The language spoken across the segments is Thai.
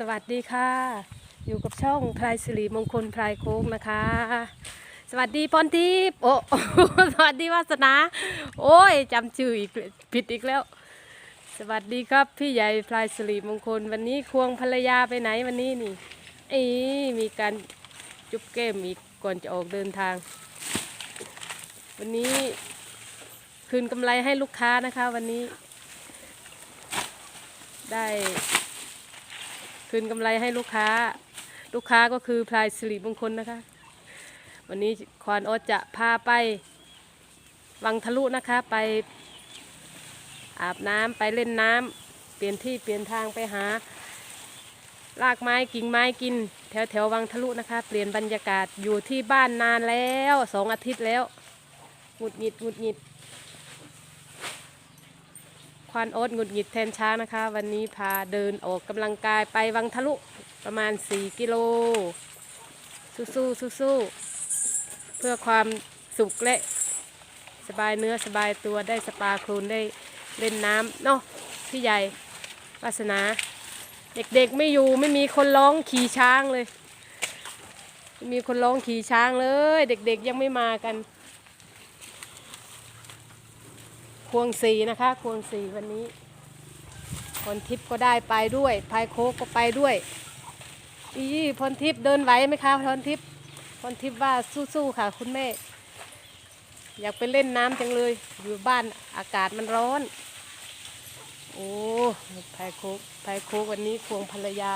สวัสดีค่ะ อยู่กับช่องพลายสิริมงคลพลายโค้งนะคะ สวัสดีพรทิพย์โอ้สวัสดีวาสนา โอ้ยจำชื่ออีกผิดอีกแล้ว สวัสดีครับพี่ใหญ่พลายสิริมงคล วันนี้ควงภรรยาไปไหนวันนี้นี่อีมีการจุ๊บเกมอีกก่อนจะออกเดินทาง วันนี้คืนกำไรให้ลูกค้านะคะ วันนี้ ได้ คืนกำไรให้ลูกค้า ลูกค้าก็คือพลายสิริมงคลนะคะ วันนี้ควานโอตจะพาไป วังทะลุนะคะไปอาบน้ำไปเล่นน้ำเปลี่ยนที่เปลี่ยนทางไปหา รากไม้กิ่งไม้กิน แถวแถววังทะลุนะคะ เปลี่ยนบรรยากาศอยู่ที่บ้านนานแล้วสองอาทิตย์แล้วหงุดหงิดหงุดหงิด ควานโอ๊ตหงุดหงิดแทนช้างนะคะ วันนี้พาเดินออกกำลังกายไปวังทะลุประมาณ 4 กิโล สู้ๆสู้ๆเพื่อความสุขและสบายเนื้อสบายตัวได้สปาโคลนได้เล่นน้ำเนาะพี่ใหญ่วาสนา เด็กๆไม่อยู่ไม่มีคนร้องขี่ช้างเลย มีคนร้องขี่ช้างเลย เด็กๆยังไม่มากัน ควงสีนะคะ ควงสีวันนี้พลทิพย์ก็ได้ไปด้วยพายโคกก็ไปด้วยอีพลทิพย์เดินไหวไหมคะพลทิพย์พลทิพย์ว่าสู้ๆค่ะ คุณแม่ อยากไปเล่นน้ำจังเลย อยู่บ้านอากาศมันร้อน โอ้พายโคกพายโคกวันนี้ควงภรรยา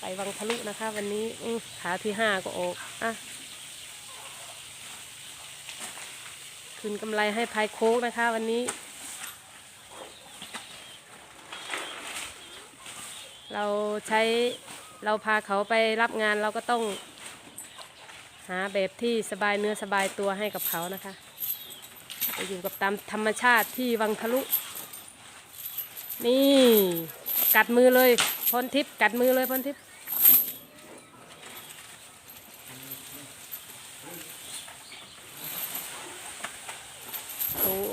ไปวังทะลุนะคะ วันนี้ขาที่ห้าก็ออกอะ คืนกำไรให้พายโค้กนะคะ วันนี้ เราใช้เราพาเขาไปรับงานเราก็ต้อง หาแบบที่สบายเนื้อสบายตัวให้กับเขานะคะไปอยู่กับตามธรรมชาติที่วังทะลุ นี่ กัดมือเลยพรทิพย์กัดมือเลยพรทิพย์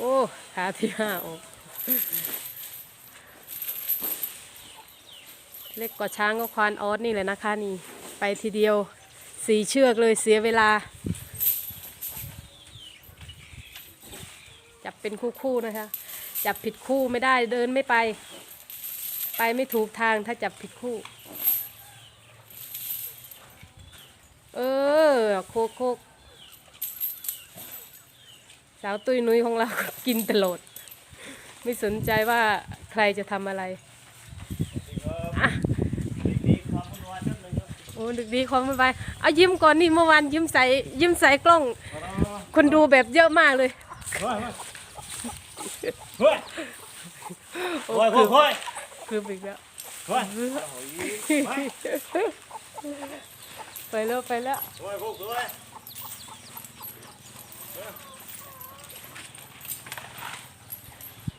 โอ้ ขาที่ห้าออก เล็กกว่าช้างก็ควานออสนี่แหละนะคะนี่ ไปทีเดียวสีเชือกเลยเสียเวลา จับเป็นคู่ๆนะคะ จับผิดคู่ไม่ได้เดินไม่ไป ไปไม่ถูกทางถ้าจับผิดคู่ เออ โคกโคก สาวตุ้ยนุ้ยของเรากินตลอดไม่สนใจว่าใครจะทำอะไรโอ้ดึกดีความไม่ไปเอายิ้มก่อนนี่เมื่อวานยิ้มใส่ยิ้มใส่กล้อง คนดูแบบเยอะมากเลยเฮ้ยเฮ้ยเฮ้ยคืออีกแล้วไปแล้วไปแล้ว เฮ้ยเฮ้ย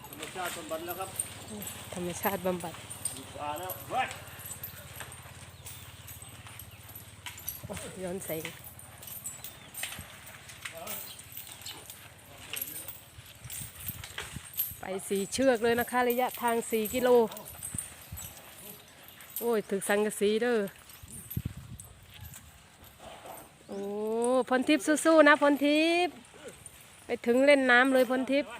ธรรม ชาติสมบัติแล้วครับธรรมชาติบำบัดป่าแล้วเฮ้ยโอ้ย้อนแสงไปสีเชือกเลยนะคะ ระยะทางสี่กิโล โอ้ยถึกสังกะสีเด้อโอ้พลทิพย์สู้ๆนะพลทิพย์ไปถึงเล่นน้ำเลยพลทิพย์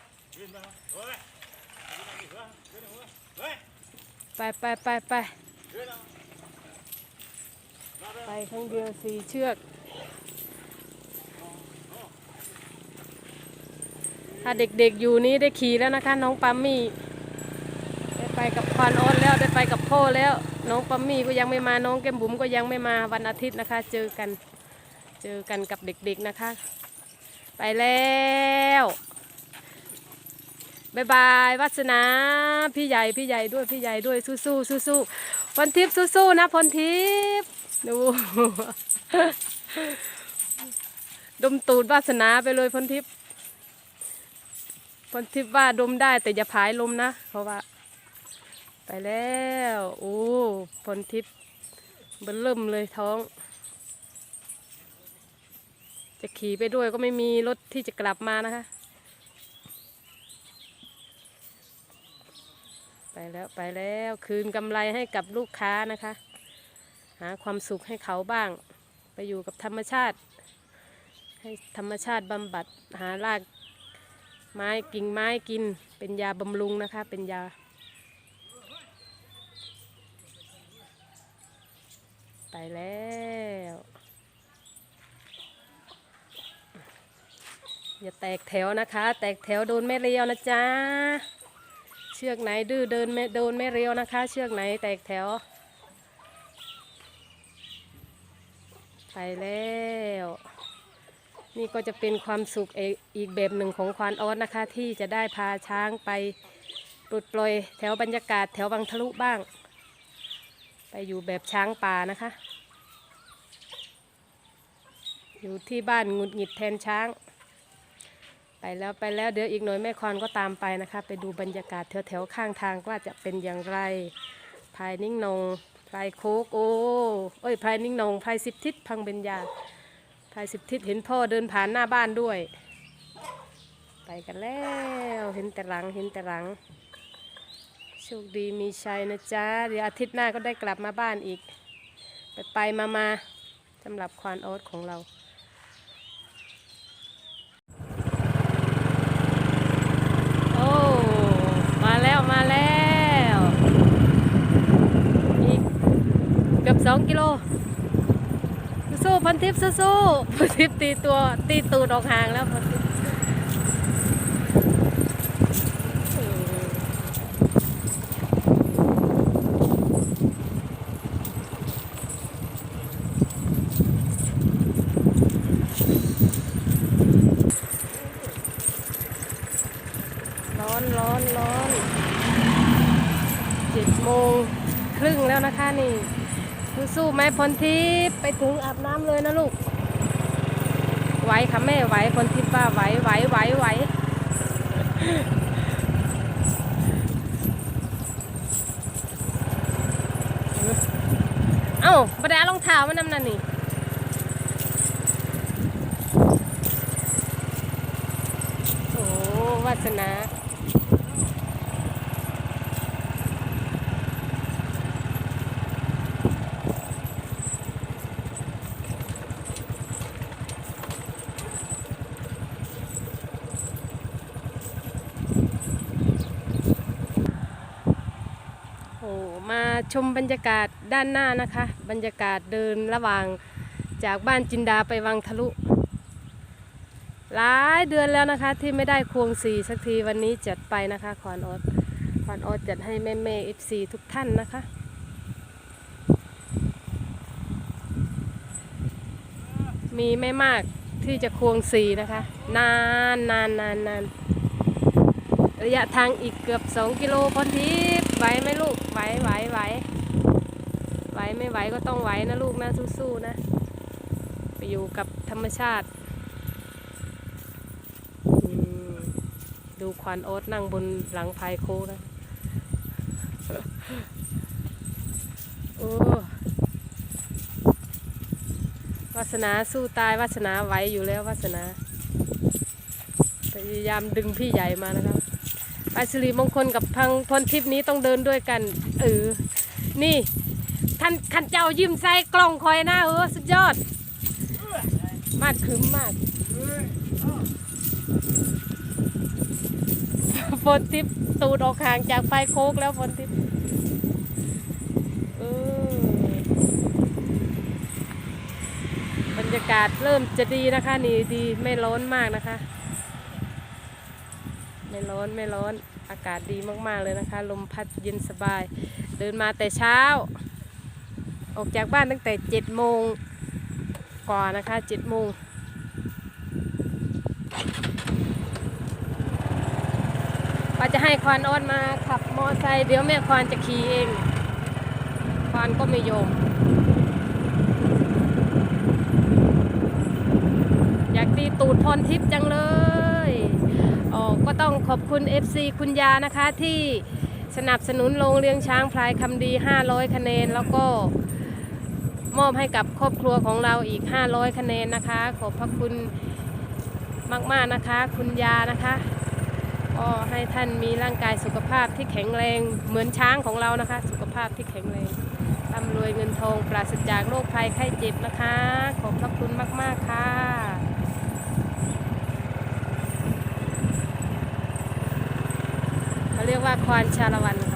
ไปไปไปไปไปครั้งเดียวสี่เชือก ถ้าเด็กๆอยู่นี้ได้ขี่แล้วนะคะ น้องปัมมี่ได้ไปกับควานออนแล้วได้ไปกับพ่อแล้ว น้องปัมมี่ก็ยังไม่มาน้องแก้มบุ๋มก็ยังไม่มาวันอาทิตย์นะคะ เจอกัน เจอกันกับเด็กๆนะคะ ไปแล้ว บายบายวัสนา พี่ใหญ่พี่ใหญ่ด้วยพี่ใหญ่ด้วยสู้สู้สู้สู้พรทิพย์สู้ๆนะพรทิพย์ดูดมตูดวาสนาไปเลยพรทิพย์พรทิพย์ว่าดมได้แต่อย่าผายลมนะ เพราะว่า ไปแล้วโอ้พรทิพย์เบิ่มเริ่มเลยท้อง จะขี่ไปด้วยก็ไม่มีรถที่จะกลับมานะคะ ไป แล้วไปแล้วคืนกำไรให้กับลูกค้านะคะ หาความสุขให้เขาบ้าง ไปอยู่กับธรรมชาติ ให้ธรรมชาติบำบัดหารากไม้กิ่งไม้กินเป็นยาบำรุงนะคะ เป็นยาไปแล้วอย่าแตกแถวนะคะ แตกแถวโดนไม่เรียวนะจ๊ะ ชือกไหนดื้อเดินไม่โดนไม่เรียวนะคะ เชือกไหนแตกแถว ไปแล้ว นี่ก็จะเป็นความสุขเออีกแบบหนึ่งของควานออสนะคะ ที่จะได้พาช้างไปปลดปล่อยแถวบรรยากาศแถววังทะลุบ้าง ไปอยู่แบบช้างป่านะคะ อยู่ที่บ้านงุดหงิดแทนช้าง ไปแล้วไปแล้วเดี๋ยวอีกหน่อยแม่คอนก็ตามไปนะคะ ไปดูบรรยากาศแถวแถวๆข้างทางว่าจะเป็นอย่างไรพายนิ่งนงพายโคกโอ้เอ้ยพายนิ่งนงพายสิบทิศพังเบญญาพายสิบทิศเห็นพ่อเดินผ่านหน้าบ้านด้วย ไปกันแล้วเห็นแต่หลังเห็นแต่หลังโชคดีมีชัยนะจ๊ะเดี๋ยวอาทิตย์หน้าก็ได้กลับมาบ้านอีก ไปไปมามาสำหรับควานโอ๊ตของเรา โอ้ มาแล้วมาแล้ว อีกเกื อบสองกิโล สู้พันทิพย์สู้พันทิพย์ตีตัวตีตูดออกห่างแล้วพันทิพย์ร้อนร้อนร้อนเจ็ดโมงครึ่งแล้วนะคะนี่ สู้ๆไหมพลทิพย์ไปถึงอาบน้ำเลยนะลูก ไหวค่ะแม่ไหวพลทิพย์ว่าไหวไหวไหวไหวเอ้าบไดเอารองเท้ามานำนั่นนี่โอ้วาสนา โอ้มาชมบรรยากาศด้านหน้านะคะ บรรยากาศเดินระหว่างจากบ้านจินดาไปวังทะลุหลายเดือนแล้วนะคะที่ไม่ได้ควงสีสักทีวันนี้จัดไปนะคะคอนออสคอนออสจัดให้แม่แม่เอฟซีทุกท่านนะคะมีไม่มากที่จะควงสีนะคะ นานนานนานนานระยะทางอีกเกือบ 2 กิโลพอทิพย์ ไหวไหมลูก ไหวไหวไหวไหวไม่ไหวก็ต้องไหวนะลูกนะสู้ๆนะ ไปอยู่กับธรรมชาติ ดูควานโอ๊ตนั่งบนหลังพายโคนะโอ้วาสนาสู้ตายวาสนาไหวอยู่แล้ววาสนาพยายามดึงพี่ใหญ่มานะครับ ไปสิริมงคลกับพังพรทิพย์นี้ต้องเดินด้วยกัน เออ นี่ท่านขันเจ้ายิ้มใส่กล้องคอยหน้าเออสุดยอด มากขึ้นมากพรทิพย์ตูดออกห่างจากไฟโคกแล้วพรทิพย์เออบรรยากาศเริ่มจะดีนะคะ นี่ดีไม่ร้อนมากนะคะ ไม่ร้อนไม่ร้อนอากาศดีมากๆเลยนะคะ ลมพัดเย็นสบาย เดินมาแต่เช้า ออกจากบ้านตั้งแต่เจ็ดโมงกว่านะคะเจ็ดโมงว่าจะให้ควานอ้อนมาขับมอไซค์เดี๋ยวแม่ควานจะขี่เอง ควานก็ไม่ยอมอยากตีตูดพรทิพย์จังเลย ก็ต้องขอบคุณ FC คุณยานะคะที่สนับสนุนโรงเลี้ยงช้างพลายคำดี 500 คะแนน แล้วก็มอบให้กับครอบครัวของเราอีก 500 คะแนนนะคะ ขอบพระคุณมากๆนะคะ คุณยานะคะก็ก็ให้ท่านมีร่างกายสุขภาพที่แข็งแรงเหมือนช้างของเรานะคะ สุขภาพที่แข็งแรงร่ำรวยเงินทองปราศจากโรคภัยไข้เจ็บนะคะ ขอบพระคุณมาก ๆ ค่ะียกว่าควานชาละวัน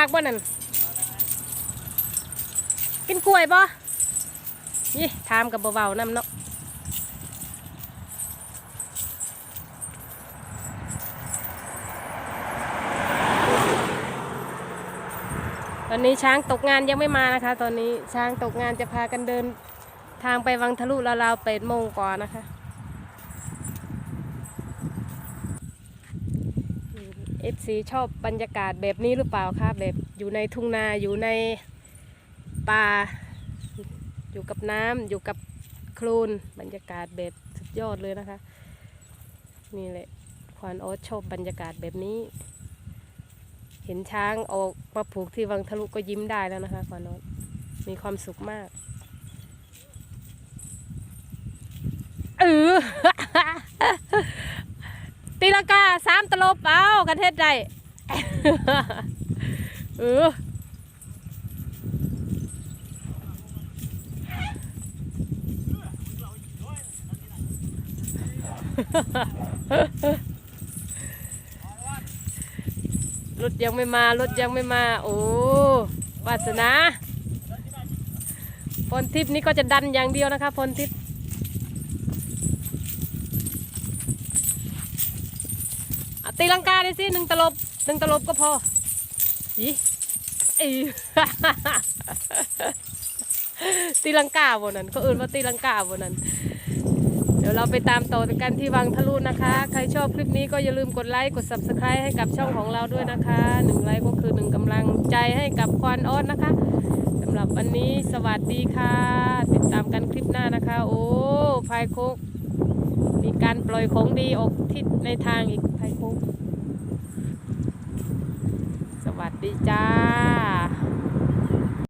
ากบ่นั่นกินกล้วยบ่นี่ถามกับเบาๆน้ำเนาะตอนนี้ช้างตกงานยังไม่มานะคะ ตอนนี้ช้างตกงานจะพากันเดินทางไปวังทะลุราวๆเป็ดโมงกว่านะคะ เอฟซีชอบบรรยากาศแบบนี้หรือเปล่าคะแบบอยู่ในทุ่งนาอยู่ในป่าอยู่กับน้ำอยู่กับโคลนบรรยากาศแบบสุดยอดเลยนะคะ นี่แหละควานโอ๊ตชอบบรรยากาศแบบนี้ เห็นช้างออกมาผูกที่วังทะลุก็ยิ้มได้แล้วนะคะควานโอ๊ตมีความสุขมากเออ ตีลังกาสามต ลบเอากันเทศได้เออรถยังไม่มารถยังไม่มา โอ้วาสนาพรทิพย์นี่ก็จะดันอย่างเดียวนะคะพรทิพย์ อะ ตีลังกาเลยสิหนึ่งตลบหนึ่งตลบก็พอยี่เอตีลังกาบนนั้นเขาอื่นว่าตีลังกาบนนั้น เดี๋ยวเราไปตามต่อกันที่วังทะลุนะคะ ใครชอบคลิปนี้ก็อย่าลืมกดไลค์กด subscribe ให้กับช่องของเราด้วยนะคะหนึ่งไลค์ก็คือหนึ่งกำลังใจให้กับควานออนนะคะสำหรับวันนี้สวัสดีค่ะ ติดตามกันคลิปหน้านะคะ โอ้พายโคก มีการปล่อยของดีออกทิศในทางอีกไทยคุกสวัสดีจ้า